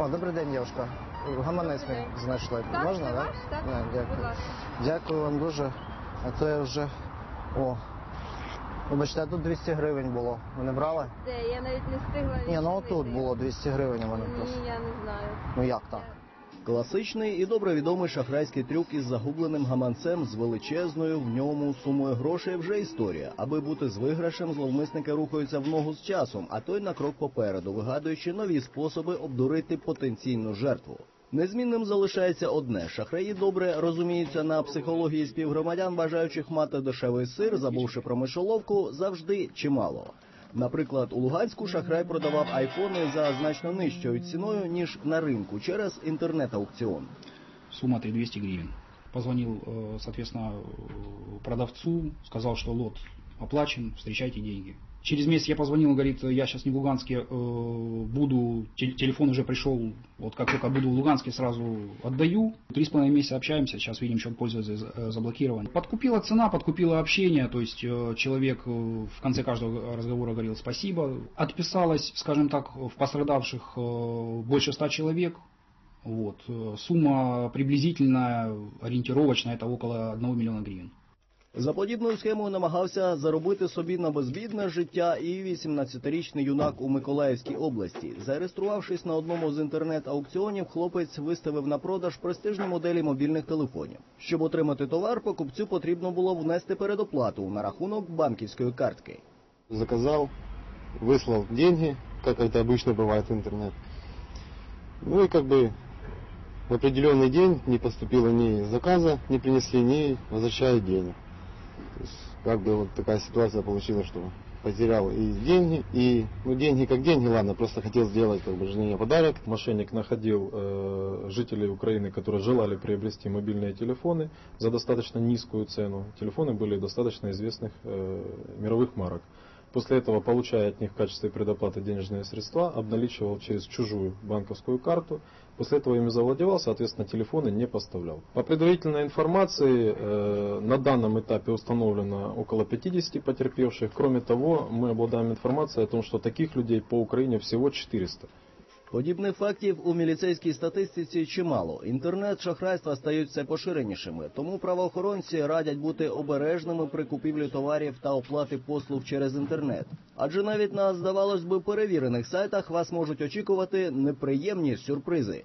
О, добрий день, дівчинка. Гаманець ми знайшли. Так, Можна, це так? ваш, так? Не, Будь дякую. ласка. Дякую вам дуже. А то я вже. О. Вибачте, а тут 200 гривень було. Ви не брали? Де? Я навіть не встигла Ні, ну відчинити. отут було 200 гривень у мене Ні, просто. я не знаю. Ну як так? Класичний і добре відомий шахрайський трюк із загубленим гаманцем з величезною в ньому сумою грошей вже історія. Аби бути з виграшем, зловмисники рухаються в ногу з часом, а той на крок попереду, вигадуючи нові способи обдурити потенційну жертву. Незмінним залишається одне: шахраї добре розуміються на психології співгромадян, бажаючих мати дешевий сир, забувши про мишоловку, завжди чимало. Наприклад, у Луганську шахрай продавав айфони за значно нижчою ціною ніж на ринку через інтернет-аукціон. Сума 3200 гривень. Позвонил, э, соответственно, э, продавцу, сказал, что лот оплачен, встречайте деньги. Через месяц я позвонил, он говорит, я сейчас не в Луганске, э, буду, те- телефон уже пришел, вот как только буду в Луганске, сразу отдаю. Три с половиной месяца общаемся, сейчас видим, счет пользователя за- э, заблокирован. Подкупила цена, подкупила общение, то есть э, человек э, в конце каждого разговора говорил спасибо. Отписалось, скажем так, в пострадавших э, больше ста человек, вот. э, Сумма приблизительно ориентировочная, это около 1 миллиона гривен. За подібною схемою намагався заробити собі на безбідне життя і 18-річний юнак у Миколаївській області. Зареєструвавшись на одному з інтернет-аукціонів, хлопець виставив на продаж престижні моделі мобільних телефонів. Щоб отримати товар, покупцю потрібно було внести передоплату на рахунок банківської картки. заказал, выслал деньги, как это обычно бывает в интернет. Ну и как бы в определенный день не поступило ни заказа, не принесли, ни возвращают денег. Как бы вот такая ситуация получилась, что потерял и деньги, и ну деньги как деньги, ладно, просто хотел сделать как бы жене подарок. Мошенник находил э, жителей Украины, которые желали приобрести мобильные телефоны за достаточно низкую цену. Телефоны были достаточно известных э, мировых марок. После этого, получая от них в качестве предоплаты денежные средства, обналичивал через чужую банковскую карту. После этого ими завладевал, соответственно, телефоны не поставлял. По предварительной информации, э, на данном этапе установлено около 50 потерпевших. Кроме того, мы обладаем информацией о том, что таких людей по Украине всего 400. Подібних фактів у міліцейській статистиці чимало. Інтернет-шахрайства стають все поширенішими, тому правоохоронці радять бути обережними при купівлі товарів та оплати послуг через інтернет. Адже навіть на здавалось би перевірених сайтах вас можуть очікувати неприємні сюрпризи.